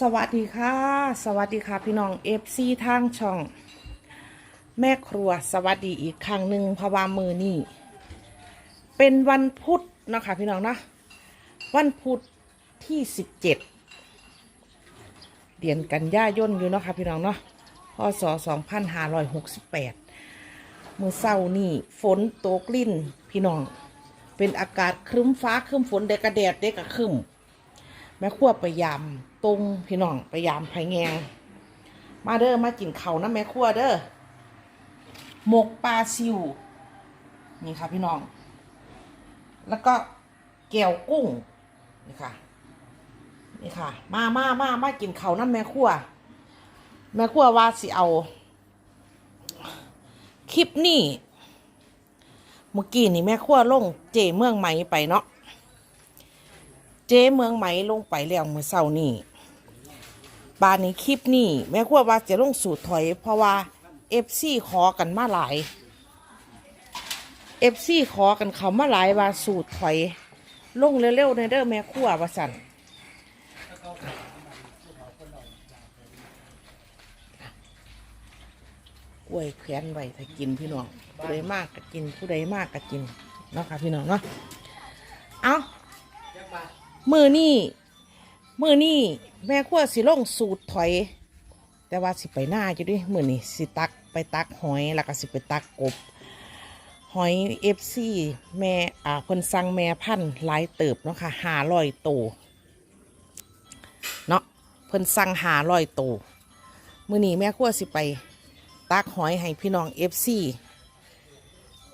สวัสดีค่ะ สวัสดีค่ะพี่น้องเอฟซีทางช่อง แม่ครัวสวัสดีอีกครั้งหนึ่งพราะวามือนี่เป็นวันพุธนะคะพี่น้องนะวันพุธที่สิบเจ็ดเดือนกันยายนอยู่เนาะค่ะพี่น้องเนาะพศสองพันห้าร้อยหกสิบแปดมือเศร้านี่ฝนตกลิ่นพี่น้อง เป็นอากาศครึ้มฟ้าครึ้มฝนเด็กกระแดดเด็กกระครึ้ม ม่ครัวไปยามตรงพี่น้องไปยามไผ่แงงมาเด้อมากินเขานะแม่ครัวเด้อหมกปลาซิวนี่ค่ะพี่น้อง แล้วก็แก้วกุ้งนี่ค่ะนี่ค่ะ มามามามากินเขานะแม่ครัวแม่ครัวว่าสิเอาคลิปนี้เมื่อกี้นี่แม่ครัวลงเจเมืองไหมไปเนาะ จ๊เมืองไหมลงไปแล้วเมื่อเช้านี่บานในคลิปนี่แม่ครัวว่าจะลงสูตรถอย เพราะว่าเอฟซีขอกันมาหลายเอฟซีขอกันเขามาหลายว่าสูตรถอย ลงเร็วๆในเด้อแม่ครัวว่าสันกล้วยแขวนไว้ถ้ากินพี่น้องผู้ใดมากก็กินผู้ใดมากก็กินเนาะค่ะพี่น้องเนาะ มือนี่มือนี่แม่ขั้วสิลงสูตรถอย แต่ว่าสิไปหน้าอยู่ดิมือนี่สิตักไปตักหอยแล้วก็สิไปตักกบ หอยเอฟซีแม่อ่าเพิ่นสั่งแม่พันธุ์หลายเติบเนาะค่ะหาลอยโตวเนาะเพิ่นสั่งหาลอยโตวมือนี่แม่ขั้วสิไปตักหอยให้พี่น้องเอฟซี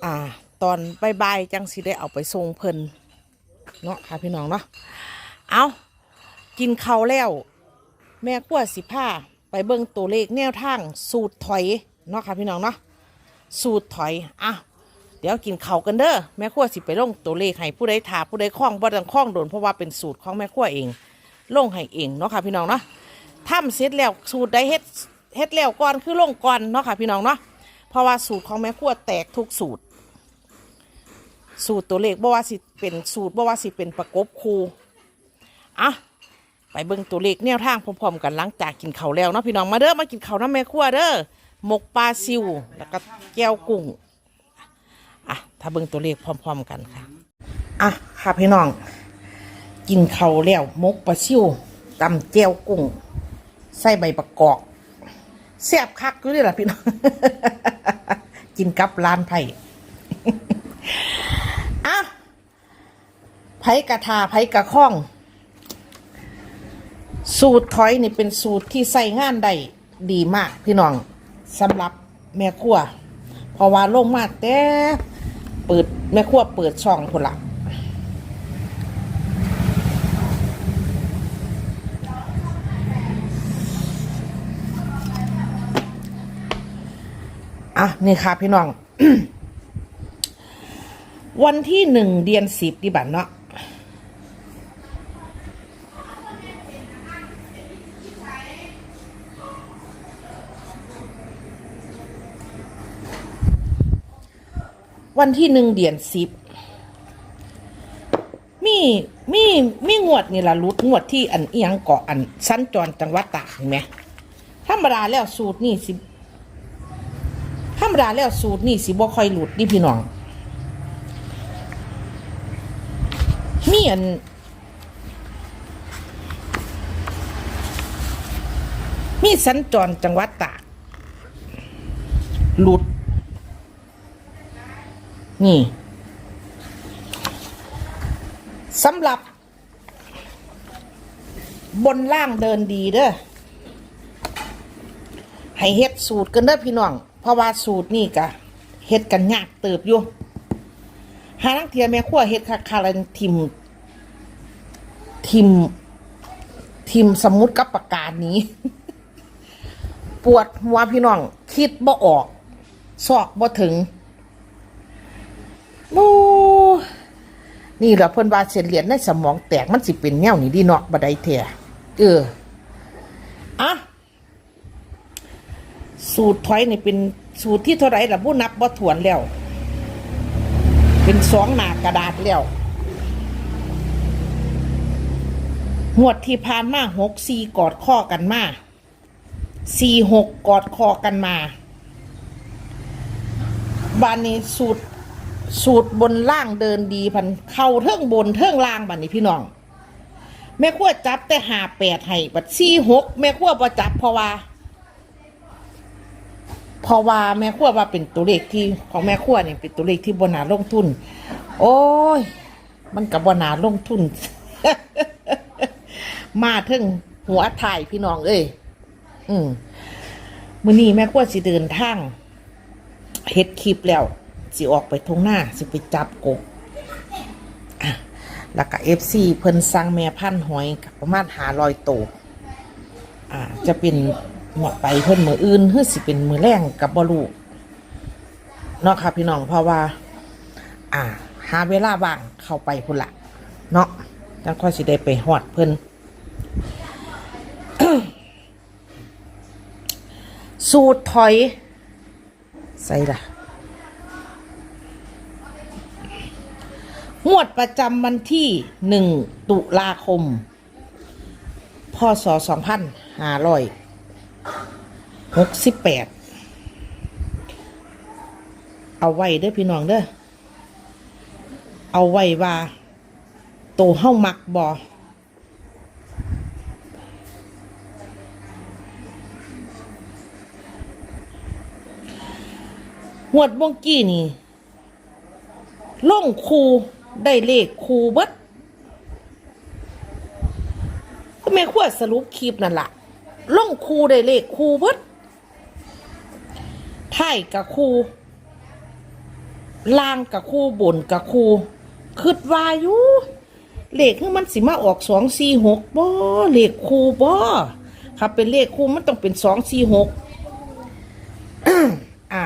อ่าตอนบายๆจังสิได้เอาไปส่งเพิ่นเนาะค่ะพี่น้องเนาะ เอากินเขาแล้ว แม่ขั้วสิผ้าไปเบิ่งตัวเลขแนวทางสูตรถอยเนาะค่ะพี่น้องเนาะสูตรถอยอะเดี๋ยวกินเขากันเด้อแม่ขั้วสิไปลงตัวเลขให้ผู้ใดถาผู้ใดคล้องบ่ต้องคล้องโดนเพราะว่าเป็นสูตรของแม่ขั้วเองลงให้เองเนาะค่ะพี่น้องเนาะทำเสร็จแล้วสูตรใดเฮ็ดเฮ็ดแล้วก่อนคือลงก่อนเนาะค่ะพี่น้องเนาะเพราะว่าสูตรของแม่ขั้วแตกทุกสูตร สูตรตัวเลขบ่ว่าสิเป็นสูตรบ่ว่าสิเป็นประกบคู อะไปเบิ่งตัวเลขแนวทางพร้อมๆกันหลังจากกินข้าวแล้วเนาะพี่น้องมาเด้อมากินข้าวน้ำแม่ครัวเด้อหมกปลาซิวแล้วก็แก้วกุ้งอะถ้าเบิ่งตัวเลขพร้อม ๆ กันค่ะอะค่ะพี่น้อง กินข้าวแล้วหมกปลาซิวตำแก้วกุ้งใส่ใบประกอบแซ่บคักอยู่เลยล่ะพี่น้อง กินกับร้านไผ่อะไผ่กระทาไผ่กระข้อง สูตรถอยนี่เป็นสูตรที่ใส่งานได้ดีมากพี่น้องสำหรับแม่ครัวเพราะว่าโล่งมากแต่เปิดแม่ครัวเปิดช่องพุ่นละอะนี่ค่ะพี่น้อง วันที่หนึ่งเดือนสิบดีบัตเนาะ วันที่หนึ่งเดือนสิบมีมีมีงวดนี่ละรุดงวดที่อันเอียงเกาะอันสั้นจรจังหวัดตากไหมธรรมดาแล้วสูตรนี่สิธรรมดาแล้วสูตรนี่สิบ่ค่อยหลุดนี่พี่น้องมีอันมีสัญจรจังหวัดตากหลุด นี่สำหรับบนล่างเดินดีเด้อให้เฮ็ดสูตรกันเด้อพี่น้อง เพราะว่าสูตรนี่กะเฮ็ดกันยากเติบอยู่หาลังเทียแม่ขั้วเฮ็ดคาคารันทิม ทิม ทิมสมุดกับปากกานี้ ปวดหัวพี่น้อง คิดบ่ออก สอกบ่ถึง โอ้นี่แหละเพิ่นว่าเส้นเหรียญในสมองแตกมันสิเป็นแนวนี้ดีเนาะบ่ได้แท้เอออะสูตรถอยนี่เป็นสูตรที่เท่าไรล่ะผู้นับบ่ถวนแล้ว เป็นสองหน้ากระดาษแล้วงวดที่ผ่านมาหกสี่กอดข้อกันมาสี่หกกอดคอกันมา บานนี้สูตร สูตรบนล่างเดินดีพันเข้าเทิงบนเทิงล่างบัดนี้พี่น้อง แม่ขั้วจับแต่หาแปดให้บัดสี่หกแม่ขั้วประจับเพราะว่าเพราะว่าแม่ขั้วว่าเป็นตัวเลขที่ของแม่ขั้วเนี่ยเป็นตัวเลขที่บนาลงทุน โอ้ย มันกับบนาลงทุน มาถึงหัวถ่ายพี่น้องเอ้ยอืมมือนี้แม่ขั้วสิเดินทางเฮ็ดคลิปแล้ว สิออกไปทงหน้าสิไปจับกบแล้วก็เอฟซีเพิ่นสั่งแม่พันหอยประมาณหาลอยโตวอ่า จะเป็นหมดไปเพิ่นมืออื่นหรือสิเป็นมือแรงกับบอลูเนาะค่ะพี่น้องเพราะว่า อ่า หาเวลาว่างเข้าไปพุ่นละเนาะจังค่อยสิได้ไปหอดเพิ่นสูตรถอย ใส่ละ งวดประจำวันที่หนึ่งตุลาคม พศสองพันห้าร้อยหกสิบแปดเอาไว้เด้อพี่น้องเด้อเอาไว้ว่าโตเฮ้ามักบอหวดบงกี้นี่ล่องคู ได้เลขคูเบิดก็แม่ขวดสรุปคลิปนั่นละล่งคูได้เลขคูเบิดไทยกับคูล่างกับคูบนกับคูคืดวายุเลขคือมันสิมาออกสองสี่หกบ่เลขคูบ่ครับเป็นเลขคูมันต้องเป็นสองสี่หกอ่า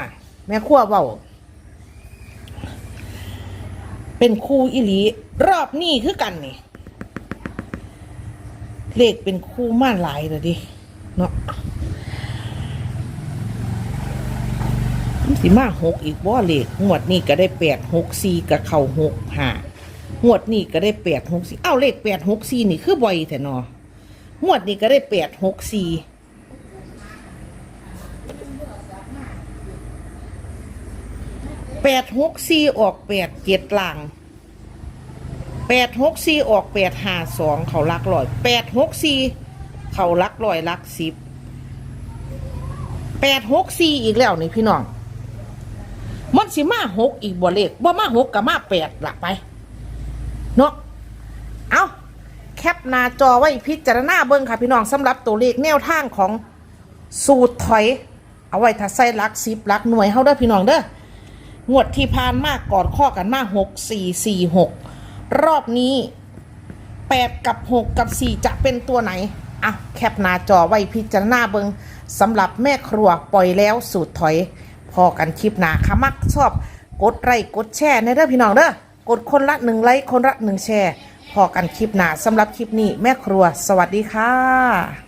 แม่ขั้วเบา เป็นครูอิลีรอบนี้คือกันนี่ เลขเป็นครูมาหลายเลยดิ เนาะมันสิมาหกอีกบ่าเลขงวดนี้ก็ได้แปดหกสี่กับเข่าหกห้างวดนี้ก็ได้แปดหกสี่เอ้าเลขแปดหกสี่นี่คือบ่อยแต่นองวดนี้ก็ได้แปดหกสี่ แปดหกสี่ออกแปดเจ็ดล่างแปดหกสี่ออกแปดห้าสองเขาลักลอยแปดหกสี่เขาลักลอยลักสิบแปดหกสี่อีกแล้วนี่พี่น้องมันสิมาหกอีกบ่เลขบ่มาหกกับมาแปดละไปเนาะเอาแคปหน้าจอไว้พิจารณาเบิ่งค่ะพี่น้องสำหรับตัวเลขแนวทางของสูตรถอย เอาไว้ถ้าใส่ลักสิบลักหน่วยเฮาเด้พี่น้องเด้อ งวดที่ผ่านมากก่อนข้อกันมาหกสี่สี่หกรอบนี้แปดกับหกกับสี่จะเป็นตัวไหนอะแคปหน้าจอไว้พิจารณาเบิงสำหรับแม่ครัวปล่อยแล้วสูตรถอย พอกันคลิปหนาค่ะมักชอบ กดไลค์กดแชร์ในเด้อพี่น้องเด้อกดคนละหนึ่งไลค์คนละหนึ่งแชร์ พอกันคลิปหนาสำหรับคลิปนี้แม่ครัว สวัสดีค่ะ